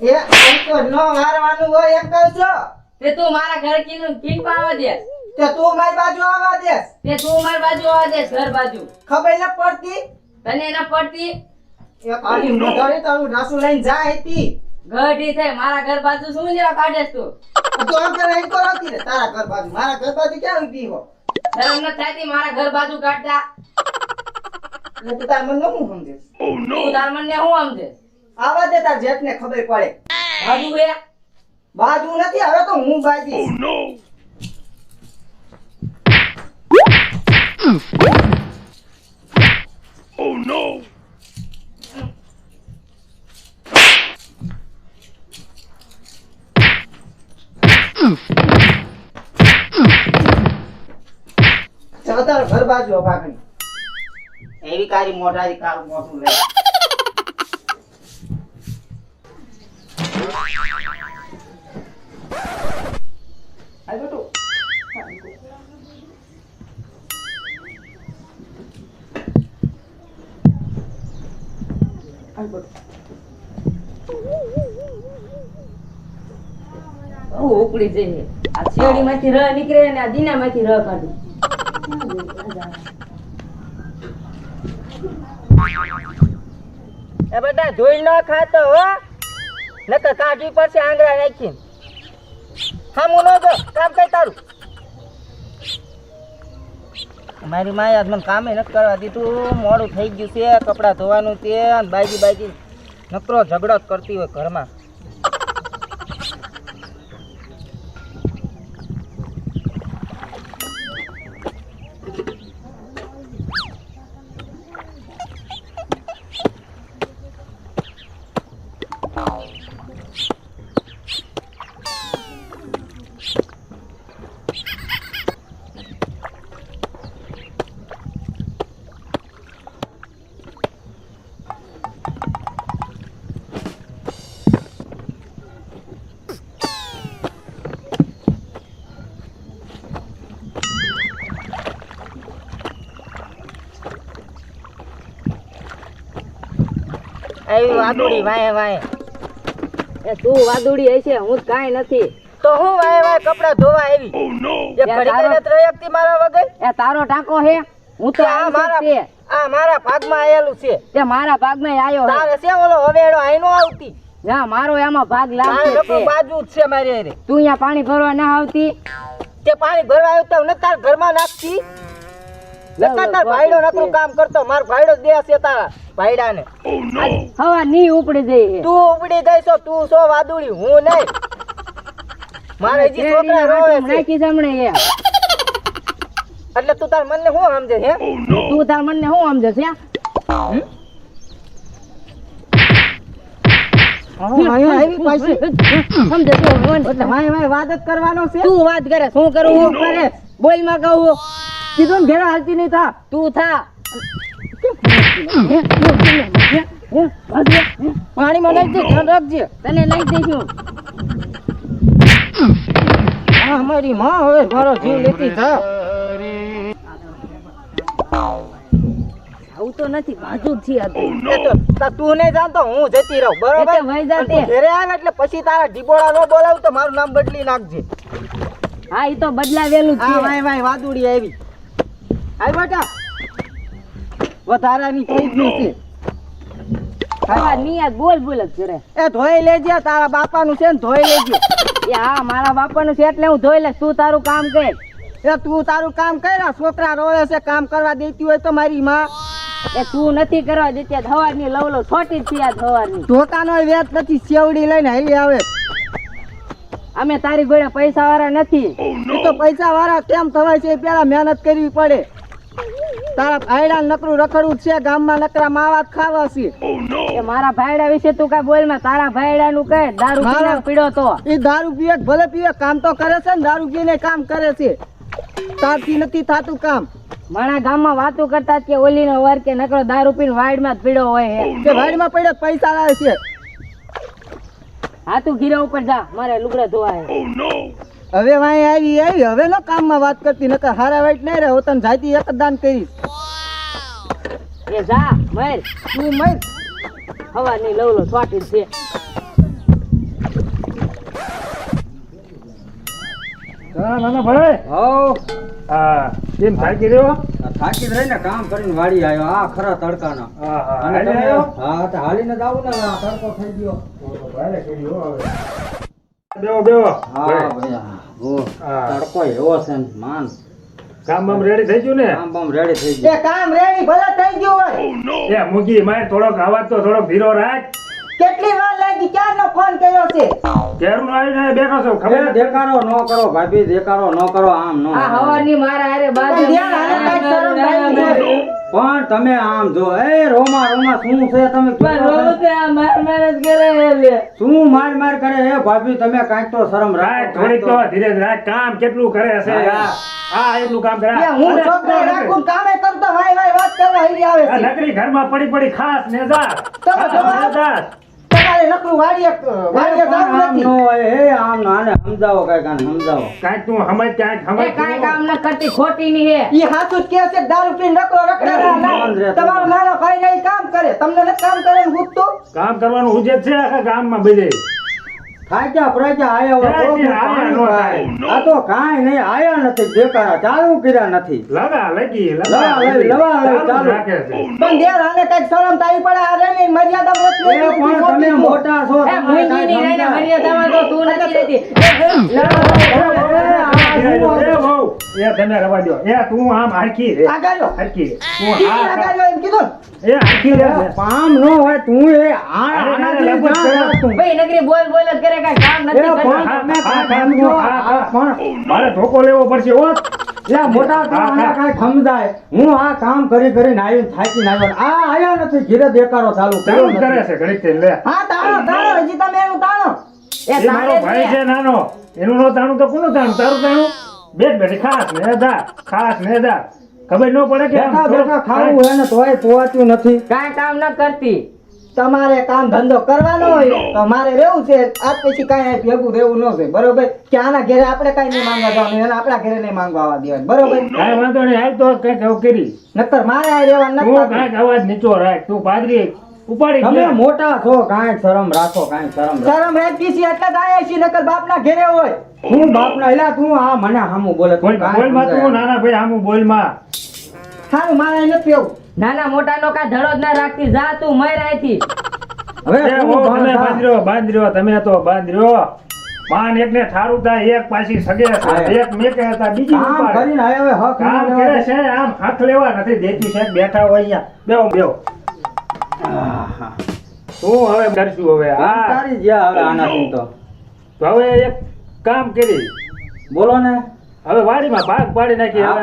એ તો નો વારવાનું હોય એમ કહું છો. તે તું મારા ઘર કીનું કીન પાવા દે તે તું મારી બાજુ આવવા દે તે તું મારી બાજુ આવવા દે ઘર બાજુ. ખબર ન પડતી? તને ન પડતી? એ કાળી મધારી તારું રાસુ લઈને જાય હતી ગઢી થાય મારા ઘર બાજુ શું લેવા કાઢેસ તું? તું આમ કરે એમ કરાતી ને તારા ઘર બાજુ. મારા ઘર બાજુ ક્યાં ઊભી હો? શરમ ન થાતી મારા ઘર બાજુ કાઢતા? એટલે તું તાર મન હું સમજે? તું તાર મને હું સમજે? આવા દે તાર જેઠને ખબર પડે. બાજુ એ. બાજુ નથી હવે તો હું બાજી. ચાલો તારો ઘર બાજુ અભાગણી. એવી કારી મોઢારી કારું મોઢું લે ઉપડી જઈ આ શેરડી માંથી રહ નીકળે ને આ દીના માંથી રહ કાઢું. એ બેટા ધોઈ ન ખાતો હો. નકર કાઢી પડશે આંગળા નાખી હામું ન જો. કામ કઈ તારું. મારી માએ આજ મને કામે નથી કરવા દીધું. મોડું થઈ ગયું છે, કપડાં ધોવાનું છે, અને બાજી બાજી નકરો ઝઘડો જ કરતી હોય ઘરમાં. આવી વાદુડી વાય વાય. એ તું વાદુડી હશે હું કાઈ નથી. તો હું વાય વાય કપડા ધોવા આવી? એ યાર, ઘડી તારો- કઈ નથી રહી શકતી મારા વગર? એ તારો ટાંકો હે હું તો આ મારા આ મારા ભાગમાં આયેલું છે. તે મારા ભાગમાં આવ્યો હે. તારે છે ઓલો હવેડો આઈનો આવતી. ના મારો એમાં ભાગ લાગે છે બાજુ જ છે મારી. તું અહીંયા પાણી ભરવા ના આવતી? તે પાણી ભરવા આવતા તો ન તાર ઘરમાં નાખતી? નકર ભાઈડો નકરું કામ કરતો માર ભાઈડો જ છે તારા ભાઈડાને. હવા ની ઉપડી જઈ તું ઉપડી ગઈ છો તું છો વાદુડી હું નહીં. મારે હજી છોકરા રોવે છે. નાખી જમણે હે. એટલે તું તાર મનને શું સમજે હે તું તાર મનને શું સમજે છે? આવી પાછી. સમજે તું વાત જ કરવાનો છે. તું વાત કરે શું કરું કરે. બોલમાં કહું. ને ઘેરા હાલતી નહીં થા. તું થા. પાણીમાં નાખજે ધ્યાન રાખજે. તને લઈ જઈશું અમારી માં હવે મારો જીવ લેતી થા. આવું તો નથી બાજુ જ છે આ તો. નહીં જાણતો હું જતી રહું બરોબર? પણ. ઘરે આવે એટલે પછી તારા ઢીબોળા ન બોલાવું તો મારું નામ બદલી નાખજે. હા એ તો બદલાવેલું જ હા છે. વાય વાય વાદુડી આવી. આય બેટા. વધારાની થઈ ગયું છે હવા નિયાત બોલ બોલ જ કરે એ ધોઈ લેજે તારા બાપાનું છે ને ધોઈ લેજે. એ હા મારા બાપાનું છે એટલે હું ધોઈ લઈશ. તું તારું કામ કર. એ તું તારું કામ કર્યા છોકરા રોવે છે કામ કરવા દેતી હોય તો મારી માં. એ તું નથી કરવા દેતી આ હવારની લવ લો છોટી જ છે આ હવારની ધોકાનો વેત નથી સેવડી લઈને હાલી આવે. અમે તારી ગોળે પૈસા વાળા નથી એ તો પૈસા વાળા કેમ થવાય છે પેલા મહેનત કરવી પડે. તારા ભાઈડા નકરું રખડવું છે. ગામમાં નકરા માવા ખાવા છે. એ મારા ભાઈડા વિશે તું કઈ બોલમાં તારા ભાઈડા નું કઈ દારૂ પીને પીડો તો. એ દારૂ પીવે ભલે પીવે કામ તો કરે છે ને દારૂ પીને કામ કરે છે. તારથી નથી થાતું કામ. મારા ગામમાં વાતું કરતા કે ઓલી નો વર કે નકરો દારૂ પીને વાડમાં જ પીડો હોય હે. કે વાડીમાં પડે તો પૈસા લાવે છે. હા તું ગીરા ઉપર જા મારે લુગડા ધોવા હે. હવે વાય આવી આવી હવે નો કામમાં વાત કરતી નકર હારા વાઈટ નહીં રહે હું તને જાતી એક દાન કરીશ. એ જા મર તું મર હવાની લવલો છોટી છે. નાના ભાઈ હો હા કેમ થાકી રહ્યો? થાકી રહીને કામ કરીને વાડી આવ્યો આ ખરા તડકાના. હા તો હાલીને જ આવું ને તડકો થઈ ગયો. બેવો બેવો હા ભાઈ તડકો એવો છે માન. કામ બામ રેડી થઈ ગયું ને? કામ બામ રેડી થઈ એ કામ રેડી ભલે થઈ ગયું હોય. એ મુગી મારે થોડોક અવાજ તો થોડોક ધીરો રાખ. કેટલી વાર લાગી? ક્યારનો ફોન કર્યો છે? ક્યારનો આવીને બેઠો છો ખબર? દેખાડો નો કરો ભાભી દેખાડો નો કરો આમ નો આ હવાની મારા હારે બાજુ ધ્યાન આને કાઈ શરમ જોઈએ. પણ તમે આમ જો એ રોમા રોમા શું છે તમે માર માર જ કરે શું માર માર કરે હે ભાભી તમે કાંઈક તો શરમ રાખ થોડીક તો. ધીરે રાખ કામ કેટલું કરે છે હા. એટલું કામ કરે. હું છોકરો રાખું કામે કરતો વાય વાય વાત કરવા હિરી આવે આ નકરી ઘરમાં પડી પડી ખાસ ને જા તો જા. તમારે નકરું વાડીએ વાડીએ એ પણ આમ ન નથી હોય હે આમ આને સમજાવો કાંઈક આને સમજાવો. કાંઈક તું સમજ એ કાંઈ કામ ન કરતી ખોટી ની હે. ઈ હાચું જ કહે છે કે દારૂ પીને નકરો બંધ રહે, તમારો નાનો ભાઈ ને ઈ કામ કરે. તમને કામ કરે ને ગુજતું? કામ કરવાનું ઉજેત છે આખા ગામમાં બધે. થાક્યા પ્રજા આયા આ તો કાઈ નહીં આયા નથી દેખાડા ચાલુ કર્યા નથી લગા લગી લવા લવા ચાલુ ચાલુ. રાખે છે પણ દેર આને કંઈક શરમ તાઈ પડે આ રે ની મર્યાદા એ પણ તમે મોટા છો સમજાય. મર્યાદામાં તો તું નથી રહેતી એ, એ, આ એ શું એ વહુ, એ તમે રવા દ્યો. એ તું આમ હારકી રે આગળ લો. તું હા આગળ એમ કીધું એ હારકી રે પામ નો હોય તું એ આ આના અરે, જેવી લપટ જાણ કરો. રાખ તું. ભાઈ નગરી બોલ બોલ જ કરે કાંઈ કામ નથી પણ કરતી. હા, તમે હા, કાંઈ હા, સમજો. હા, આ હા. પણ મારે ધોકો લેવો પડશે ઓ લે મોટા તો કાઈ સમજાય હું આ કામ કરી કરીને આવીને થાકીને આવ્યો આ આયા નથી ઘીરે દેકારો ચાલુ કર્યો કરે છે ઘડીક લે હા તાણો તાણો હજી તમે એનું તાણો એ એ મારો ભાઈ છે નાનો. એનું નો તાણું તો કોનું તાણું? તારું તાણું બેઠ બેઠી ખાસ ને જા ખાસ ને જા ખબર ન પડે કે બેઠા બેઠા ખાવું હોય ને તોય પોવાતું નથી. કાંઈ કામ ન કરતી. તમારે કામ ધંધો કરવાનો હોય તો મારે રહેવું છે. આજ પછી કાંઈ ભેગું રહેવું ન છે. બરોબર? કે આના ઘરે આપણે કાંઈ નહીં માંગવા જવાનું એને આપણા ઘરે નહીં માંગવા આવવા દેવાનું. બરોબર? કાંઈ વાંધો નહીં હાલ તો કંઈક કરી નકર મારે આ રહેવાનું તું નથી કાંઈક અવાજ નીચો રાખ. તું પાદરી. ઉપાડી તમે. મોટા છો કાંઈ શરમ રાખો કાંઈ શરમ શરમ રાખી છે એટલે જ આયા નકર બાપના ઘેરે હોય. હું બાપના એલા તું આ મને હામું બોલે બોલમાં તું નાના ભાઈ હામું બોલમાં સારું મારે નથી રહેવું નાના મોટા નો કાંઈ ધડો જ ના રાખતી જા તું મર અહીંથી હવે તમે થા. બાંધર્યો બાંધર્યો તમે તો બાંધર્યો માન એકને ઠારું થાય એક પાછી સગે એક મેકે હતા બીજી કામ કરીને આયા હવે હક કામ કરે છે આમ હાથ લેવા નથી દેતી છે બેઠા હોય અહીંયા. બેહો બેહો. શું હવે કરશું હવે કામ તારી જ્યાં હવે આનાથી તો. તો હવે એક કામ કરી. બોલો ને. હવે વાડીમાં ભાગ પાડી નાખી નહીં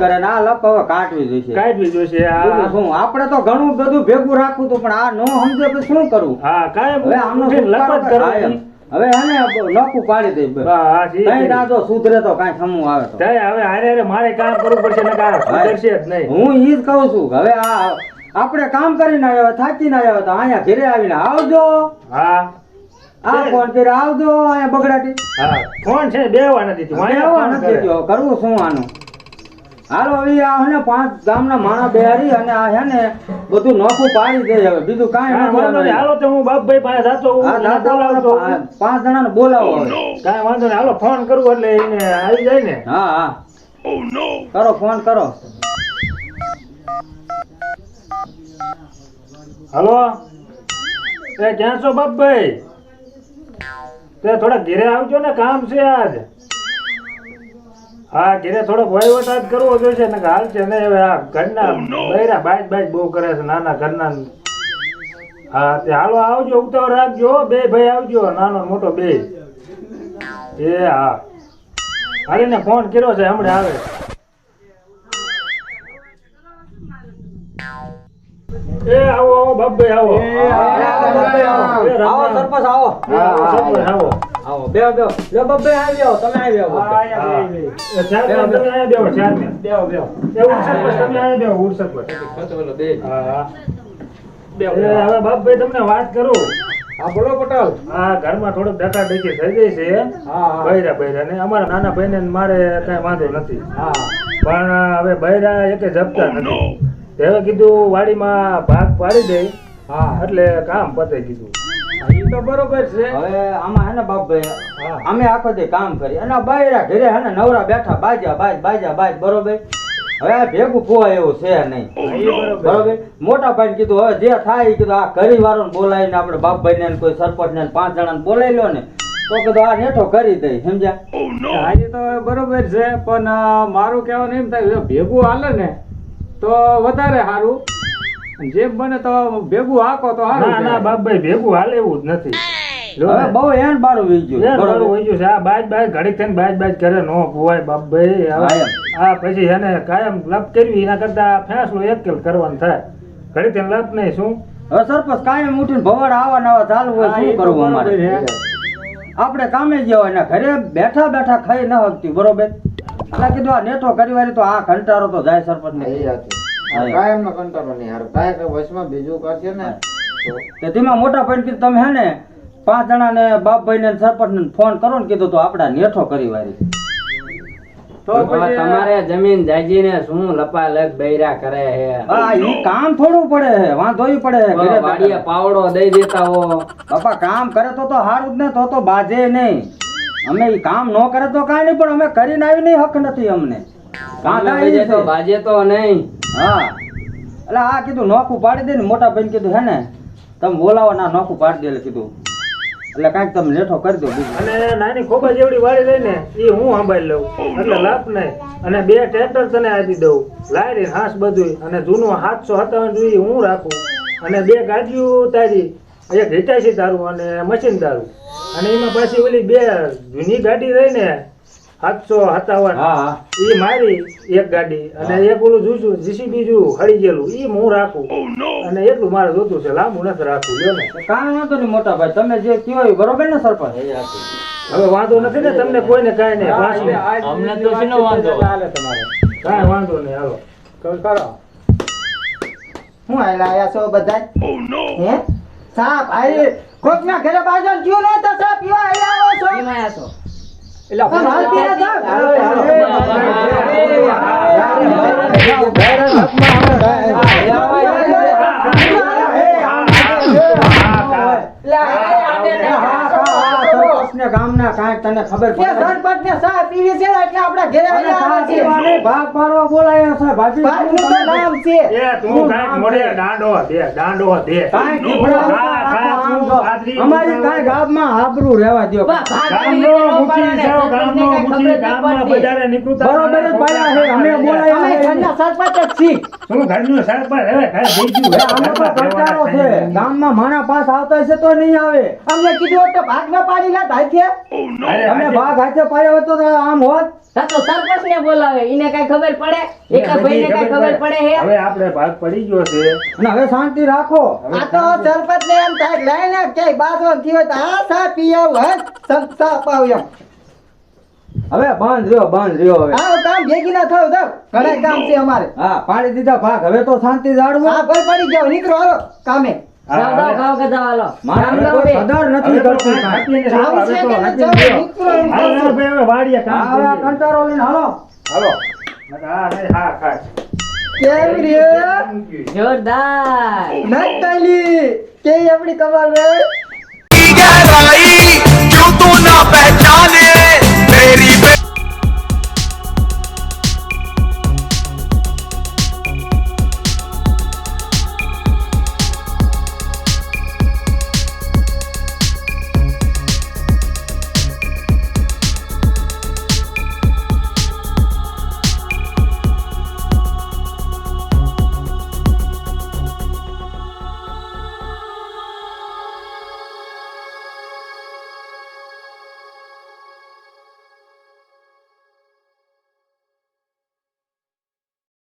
કરે ને આ લપ હવે કાઢવી જોઈશે. કાઢવી જોઈશે આ શું? આપણે તો ઘણું બધું ભેગું રાખવું હતું પણ આ નો સમજે શું કરવું હા કાયમ હવે આમનો. હવે એને નોખું પાડી દઈ બસ. હા, હા, જી, સુધરે તો કાંઈ સમૂહ આવે તો. હવે હારે હારે મારે કામ કરવું પડશે ને કામ સુધરશે જ નહીં. હું ઈ જ કહું છું હવે આ આપણે કામ કરીને આવ્યા થાકી ના આવ્યા તો અહીંયા ઘરે આવીને આવજો. હા. આ ફોન કરી આવજો અહીંયા બગડાટી. હા. ફોન છે બેવા નથી અહીંયા નથી. કરવું શું આનું. હાલો હવે આ હે ને પાંચ ગામના માણા બેહારી અને આ હે ને બધું નોખું પાડી દે હવે. બીજું કાંઈ નથી વાંધો નહીં. હાલો તો હું બાપભાઈ પાસે જાતો હું આ બોલાવતો પાંચ- જણાને બોલાવો હવે. કાંઈ વાંધો નહીં. હાલો ફોન કરું એટલે એને આવી જાય ને. હા હા. કરો ફોન કરો. હાલો? એ ક્યાં છો બાપભાઈ? તે થોડા ઘેરે આવજો ને કામ છે આજ. હા જેને થોડોક વહીવટ આજ કરવો જોઈશે ને હાલ છે ને હવે આ ઘરના બૈરા બાઈક બાઈક બહુ કરે છે નાના ઘરના. હા તે હાલો આવજો ઉતાવળ રાખજો બે ભાઈ આવજો નાનો મોટો બે. એ હા. હાલીને ફોન કર્યો છે હમણાં આવે. એ આવો આવો બાપભાઈ આવો. આવો. સરપંચ આવો. હા, આવો, સરપંચ, આવો. આવો બેહો બેહો. લે બબ્બે આવી આવો તમે આવી આવો બે એ ચારને તમે અહીંયા બેહો, ચારને. એ ઉઠ સરપંચ, તમે અહીંયા બેહો, ઉઠ સરપંચ. બે. હા. એ હવે બાપભાઈ તમને વાત કરું. હા બોલો પટેલ. હા ઘરમાં થોડુંક ડકાડકી થઈ ગઈ છે. હા હા. બૈરા બૈરા. ને અમારા નાના ભાઈને ને મારે કઈ વાંધો નથી. હા પણ હવે બૈરા એકે જપતા નથી. તે હવે કીધું વાડીમાં ભાગ પાડી દે. હા. એટલે કામ પતે કીધું. તો બરોબર છે. હવે આમાં હે ને બાપભાઈ અમે આખો દે કામ કરી અને બાયરા ઘરે હે ને નવરા બેઠા બાજા બાજ બાજા બાજ બરોબર? હવે આ ભેગું પોવાય એવું છે નહીં. બરોબર. બરોબર? મોટા ભાઈ કીધું હવે જે થાય કીધું આ ઘરી વાળો બોલાવીને આપણે બાપભાઈ ને કોઈ સરપંચ ને પાંચ જણા બોલાવી લો ને તો કીધું આ નેઠો કરી દઈ સમજ્યા? હા એ તો બરોબર છે પણ મારું કહેવાનું એમ થાય જો ભેગું હાલે ને તો વધારે સારું. જેમ બને તો ભેગું હાકો તો ના ના બાપભાઈ ભેગું હાલે એવું જ નથી. હવે બહુ એન બારું વી ગયું બરોબર? છે. આ બાજ બાજ ઘડી થઈને બાજ બાજ કરે નો ભુવાય બાપભાઈ. આ પછી એને કાયમ લપ કરવી એના કરતા ફેંસલો એક કરવાનું થાય. ઘડી થઈને લપ નહીં શું? હવે સરપંચ કાયમ ઉઠીને ભવડ આવા નવા ચાલુ હોય શું કરવું અમારે? આપણે કામે ગયા હોય ને ઘરે બેઠા બેઠા ખાઈ ન હકતી બરોબર? એટલે કીધું આ નેઠો કરી વાળી તો આ કંટારો તો જાય સરપંચ ને. કાયમ નો કંટાળો નહીં. હારું કાંઈ કઈ વચમાં બીજું કરશે ને તે તેમાં મોટા ભાઈ તમે હે ને પાંચ જણા ને બાપભાઈ ને સરપંચ ને ફોન કરો ને કીધું તો આપડા નેઠો કરી વાળી તો બાબા, પછી તમારે જમીન જાજીને શું લપાલપ બૈરા કરે હે? હા ઈ કામ થોડું પડે હે વાંધો ઈ પડે હે વાડીએ પાવડો દઈ દેતા હો. બાપા કામ કરે તો તો હારું જ ને તો તો બાજે નહીં. અમે ઈ કામ ન કરે તો કાંઈ નહીં પણ અમે કરીને આવી નહીં હક નથી અમને. વજે તો. બાજે તો નહીં. હા. એટલે આ કીધું, નોખું પાડી દે ને મોટા ભાઈ કીધું, હે ને, તમે બોલાવો ના નોખું પાડી દે કીધું. એટલે કાંઈક તમે લેઠો કરી દો અને નાની ખોબા જેવડી વાળી રહી એ હું સંભાળી લઉં. એટલે લાભ નહીં. અને બે ટ્રેક્ટર તને આપી દઉં. લારી, હાંસ બધું અને જૂનું સાતસો સત્તાવન જોઈએ હું રાખું. અને બે ગાડીઓ તારી, એક હિટાચી તારું અને મશીન તારું અને એમાં પાછી ઓલી બે જૂની ગાડી રહી ને સાતસો સત્તાવન એ મારી એક ગાડી અને એક ઓલું જોઈશું જીસીબી જોયું હળી ગયેલું. એ હું રાખું. અને એટલું મારે જોતું છે લાંબુ નથી રાખવું લ્યો ને કાંઈ વાંધો નહીં મોટા ભાઈ. તમે જે કયો બરોબર ને સરપંચ? હવે વાંધો નથી ને તમને કોઈને કાંઈ નહીં પાંચ મિનિટ. અમને તો શેનો વાંધો? કાંઈ વાંધો નહીં હાલો કરો હું આયલા આયા છો બધા હે? સાપ આઈ કોક ના ઘરે બાજન ક્યું ને તો સાપ પીવા આયા છો? એમાં આયા છો. ગામના કાંઈક તને ખબર પડે સરપંચ ને સાપ પીવી છે એટલે આપણા ઘરે છે ભાગ પાડવા બોલાયા છે ભાભી ભાગનું નામ છે એ તું કાંઈક મોઢે દાંડો દે દાંડો દે કાંઈ અમારી કાંઈ ગામમાં આબરૂ રહેવા ભાગ નીકળતા બરોબર જ પાડ્યા છે અમે બોલાય અમે ઘરના સરપંચ જ છી ચલો ઘરનું સરપંચ હવે ઘર હવે અમે તો ઘરમાં છે. ગામમાં માણા પાસ આવતા છે તો નહીં આવે. અમને કીધું તો ભાગ ના પાડી લા અરે, અમે ભાગ હાથે પાડ્યા હોત તો આમ હોત. તો સરપંચ ને બોલાવે એને કઈ ખબર પડે? એક ભાઈ ને કઈ ખબર પડે હે? હવે આપણે ભાગ પડી ગયો છે. અને હવે શાંતિ રાખો. આ તો સરપંચ ને એમ થાય કે લઈને કે બાજો થયો તો આ સા પી આવું હે સંતા પાવ્યો હવે બંધ રહ્યો બંધ રહ્યો હવે. આ કામ ભેગી ના થયું તો ઘણા કામ છે અમારે. હા પાડી દીધા ભાગ હવે તો શાંતિ જાળવો. હા ભાઈ પડી ગયો નીકળો હાલો કામે. હા, કોઈ કાંઈ. કાંઈ. ન હા. કંટાળો લઈને હાલો. હાલો. હા હા. કેમ રહ્યો જોરદાર નટકાલી કે આપણી કમાલ રે ગહેરાઈ ક્યું તું ના પહેચાને મેરી